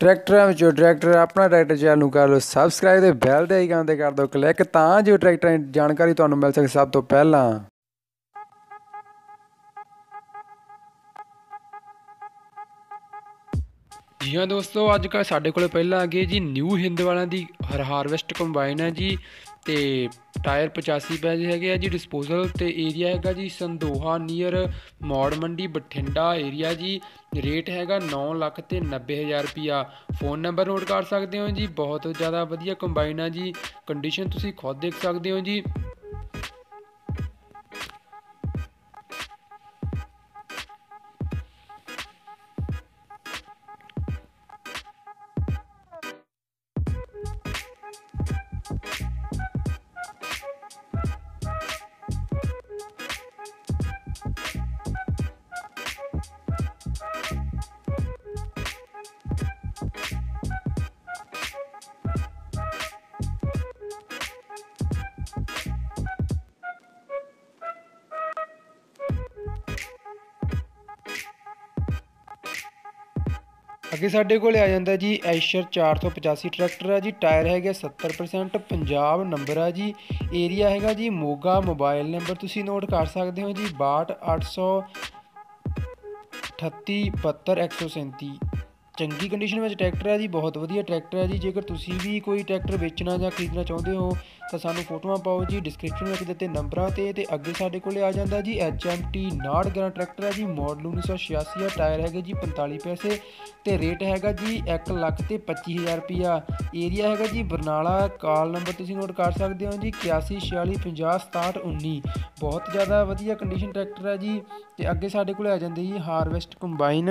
ਟਰੈਕਟਰਾਂ ਵਿੱਚੋਂ ਟਰੈਕਟਰ ਆਪਣਾ ਟਰੈਕਟਰ ਚੈਨਲ ਨੂੰ ਕਰ ਲਓ ਸਬਸਕ੍ਰਾਈਬ ਤੇ ਬੈਲ ਦੇ ਆਈਕਨ ਤੇ ਕਰ ਦਿਓ ਕਲਿੱਕ ਤਾਂ ਜੋ ਟਰੈਕਟਰਾਂ ਦੀ ਜਾਣਕਾਰੀ ਤੁਹਾਨੂੰ ਮਿਲ ਸਕੇ ਸਭ ਤੋਂ ਪਹਿਲਾਂ। ਜੀ ਹਾਂ ਦੋਸਤੋ, ਅੱਜ ਕੱਲ੍ਹ ਸਾਡੇ ਕੋਲ ਪਹਿਲਾਂ ਆ ਗਈ ਜੀ ਨਿਊ ਹਿੰਦ ਵਾਲਿਆਂ ਦੀ ਹਰ ਹਾਰਵੈਸਟ ਕੰਬਾਈਨ ਹੈ ਜੀ। ਤੇ ਟਾਇਰ 85 ਪੈਜ ਹੈਗੇ ਆ ਜੀ ਡਿਸਪੋਜ਼ਲ ਤੇ ਏਰੀਆ ਹੈਗਾ ਜੀ ਸੰਦੋਹਾ ਨੀਅਰ ਮੌੜ ਮੰਡੀ ਬਠਿੰਡਾ ਏਰੀਆ ਜੀ। ਰੇਟ ਹੈਗਾ 9 ਲੱਖ ਤੇ 90000 ਰੁਪਿਆ ਫੋਨ ਨੰਬਰ ਨੋਟ ਕਰ ਸਕਦੇ ਹੋ ਜੀ, ਬਹੁਤ ਜ਼ਿਆਦਾ ਵਧੀਆ ਕੰਬਾਈਨ ਆ ਜੀ। ਕੰਡੀਸ਼ਨ ਤੁਸੀਂ ਖੁਦ ਦੇਖ ਸਕਦੇ ਹੋ ਜੀ। ਅੱਗੇ ਸਾਡੇ ਕੋਲ ਆ ਜਾਂਦਾ ਜੀ ਐਸ਼ਰ 485 ਟਰੈਕਟਰ ਆ ਜੀ, ਟਾਇਰ ਹੈਗੇ 70% ਪੰਜਾਬ ਨੰਬਰ ਆ ਜੀ, ਏਰੀਆ ਹੈਗਾ ਜੀ ਮੋਗਾ, ਮੋਬਾਈਲ ਨੰਬਰ ਤੁਸੀਂ ਨੋਟ ਕਰ ਸਕਦੇ ਹੋ ਜੀ 62800 38 72 137 ਚੰਗੀ ਕੰਡੀਸ਼ਨ ਵਿੱਚ ਟਰੈਕਟਰ ਹੈ ਜੀ, ਬਹੁਤ ਵਧੀਆ ਟਰੈਕਟਰ ਹੈ ਜੀ। ਜੇਕਰ ਤੁਸੀਂ ਵੀ ਕੋਈ ਟਰੈਕਟਰ ਵੇਚਣਾ ਜਾਂ ਖਰੀਦਣਾ ਚਾਹੁੰਦੇ ਹੋ, ਤਾਂ ਸਾਨੂੰ ਫੋਟੋਆਂ ਪਾਓ ਜੀ ਡਿਸਕ੍ਰਿਪਸ਼ਨ ਵਿੱਚ ਦਿੱਤੇ ਨੰਬਰਾਂ ਤੇ ਤੇ ਅੱਗੇ ਸਾਡੇ ਕੋਲੇ ਆ ਜਾਂਦਾ ਜੀ HMT 69 ਗ੍ਰਾਂ ਟਰੈਕਟਰ ਹੈ ਜੀ ਮਾਡਲ 1986 ਆ ਟਾਇਰ ਹੈਗੇ ਜੀ 45 ਪੈਸੇ ਤੇ ਰੇਟ ਹੈਗਾ ਜੀ 1 ਲੱਖ ਤੇ 25000 ਰੁਪਿਆ ਏਰੀਆ ਹੈਗਾ ਜੀ, ਬਰਨਾਲਾ ਕਾਲ ਨੰਬਰ ਤੁਸੀਂ ਨੋਟ ਕਰ ਸਕਦੇ ਹੋ ਜੀ 8146506719 ਬਹੁਤ ਜ਼ਿਆਦਾ ਵਧੀਆ ਕੰਡੀਸ਼ਨ ਟਰੈਕਟਰ ਹੈ ਜੀ। ਤੇ ਅੱਗੇ ਸਾਡੇ ਕੋਲ ਆ ਜਾਂਦੇ ਜੀ ਹਾਰਵੈਸਟ ਕੰਬਾਈਨ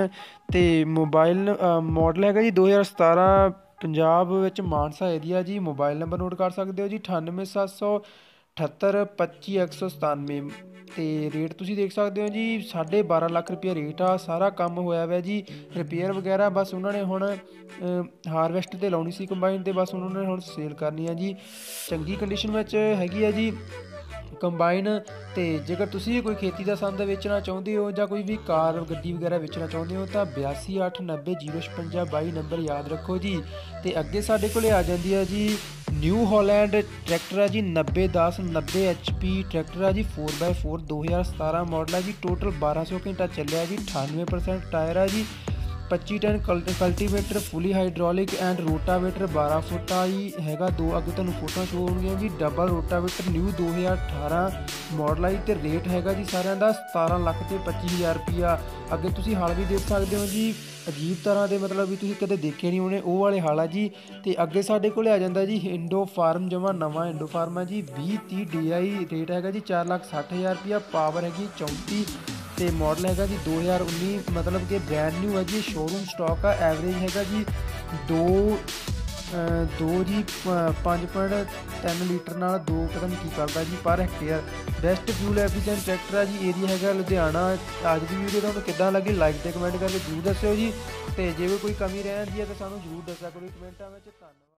ਤੇ ਮੋਬਾਈਲ ਮਾਡਲ ਹੈਗਾ ਜੀ 2017 ਪੰਜਾਬ ਵਿੱਚ ਮਾਨਸਾ ਏਰੀਆ ਜੀ ਮੋਬਾਈਲ ਨੰਬਰ ਨੋਟ ਕਰ ਸਕਦੇ ਹੋ ਜੀ 9870725197 ਤੇ ਰੇਟ ਤੁਸੀਂ ਦੇਖ ਸਕਦੇ ਹੋ ਜੀ 12.5 ਲੱਖ ਰੁਪਏ ਰੇਟ ਆ, ਸਾਰਾ ਕੰਮ ਹੋਇਆ ਹੋਇਆ ਜੀ ਰਿਪੇਅਰ ਵਗੈਰਾ ਬਸ ਉਹਨਾਂ ਨੇ ਹੁਣ ਹਾਰਵੈਸਟ ਤੇ ਲਾਉਣੀ ਸੀ ਕੰਬਾਈਨ ਤੇ ਬਸ ਉਹਨਾਂ ਨੇ ਹੁਣ ਸੇਲ ਕਰਨੀ ਆ ਜੀ। ਚੰਗੀ ਕੰਡੀਸ਼ਨ ਵਿੱਚ ਹੈਗੀ ਆ ਜੀ। ਕੰਬਾਈਨ ਤੇ ਜੇਕਰ ਤੁਸੀਂ ਕੋਈ ਖੇਤੀ ਦਾ ਸੰਦ ਵੇਚਣਾ ਚਾਹੁੰਦੇ ਹੋ ਜਾਂ ਕੋਈ ਵੀ ਕਾਰ, ਗੱਡੀ ਵਗੈਰਾ ਵੇਚਣਾ ਚਾਹੁੰਦੇ ਹੋ ਤਾਂ 8289005652 ਨੰਬਰ ਯਾਦ ਰੱਖੋ ਜੀ। ਤੇ ਅੱਗੇ ਸਾਡੇ ਕੋਲੇ ਆ ਜਾਂਦੀ ਹੈ ਜੀ ਨਿਊ ਹਾਲੈਂਡ ਟਰੈਕਟਰ ਹੈ ਜੀ 9010 90 HP ਟਰੈਕਟਰ ਹੈ ਜੀ 4x4 2017 ਮਾਡਲ ਹੈ ਜੀ, ਟੋਟਲ 1200 ਘੰਟਾ ਚੱਲਿਆ ਜੀ 98% ਟਾਇਰ ਹੈ ਜੀ 25 ton cultivator fully hydraulic and rotavator 12 foot ਆਈ ਹੈਗਾ, ਦੋ ਅੱਗੇ ਤੁਹਾਨੂੰ ਫੋਟੋਆਂ ਸ਼ੋ ਹੋਣਗੀਆਂ ਜੀ। ਡਬਲ ਰੋਟਾਵੇਟਰ ਨਿਊ 2018 ਮਾਡਲ ਆਈ ਤੇ ਰੇਟ ਹੈਗਾ ਜੀ ਸਾਰਿਆਂ ਦਾ 17 ਲੱਖ ਤੇ 25000 ਰੁਪਿਆ ਅੱਗੇ ਤੁਸੀਂ ਹਾਲ ਵੀ ਦੇਖ ਸਕਦੇ ਹੋ ਜੀ, ਅਜੀਬ ਤਰ੍ਹਾਂ ਦੇ ਮਤਲਬ ਵੀ ਤੁਸੀਂ ਕਦੇ ਦੇਖੇ ਨਹੀਂ ਹੋਣੇ, ਉਹ ਵਾਲੇ ਹਾਲ ਆ ਜੀ। ਤੇ ਅੱਗੇ ਸਾਡੇ ਕੋਲੇ ਆ ਜਾਂਦਾ ਜੀ ਇੰਡੋ ਫਾਰਮ ਜਮਾ, ਨਵਾਂ ਇੰਡੋ ਫਾਰਮ ਆ ਜੀ। 2030 DI ਰੇਟ ਹੈਗਾ ਜੀ 4 ਲੱਖ 60000 ਰੁਪਿਆ ਪਾਵਰ ਹੈਗੀ 34 ਤੇ ਮਾਡਲ ਹੈਗਾ ਜੀ 2019 ਮਤਲਬ ਕਿ ਬ੍ਰੈਂਡ ਨਿਊ ਹੈ ਜੀ ਸ਼ੋਰੂਮ ਸਟਾਕ ਆ ਐਵਰੇਜ ਹੈਗਾ ਜੀ 2 2 ਜੀ 5.3 ਲੀਟਰ ਨਾਲ 2 ਕਦਮ ਕੀ ਕਰਦਾ ਜੀ ਪਰ hectare best fuel efficient tractor ਆ ਜੀ ਏਰੀਆ ਹੈਗਾ ਲੁਧਿਆਣਾ। ਅੱਜ ਦੀ ਵੀਡੀਓ ਤੁਹਾਨੂੰ ਕਿੱਦਾਂ ਲੱਗੀ ਲਾਈਕ ਤੇ ਕਮੈਂਟ ਕਰਕੇ ਜ਼ਰੂਰ ਦੱਸਿਓ ਜੀ। ਤੇ ਜੇ ਕੋਈ ਕਮੀ ਰਹਿ ਜਾਂਦੀ ਹੈ ਤਾਂ ਸਾਨੂੰ ਜ਼ਰੂਰ ਦੱਸਿਆ ਕਰੋ। ਕਮੈਂਟਾਂ ਵਿੱਚ ਧੰਨਵਾਦ।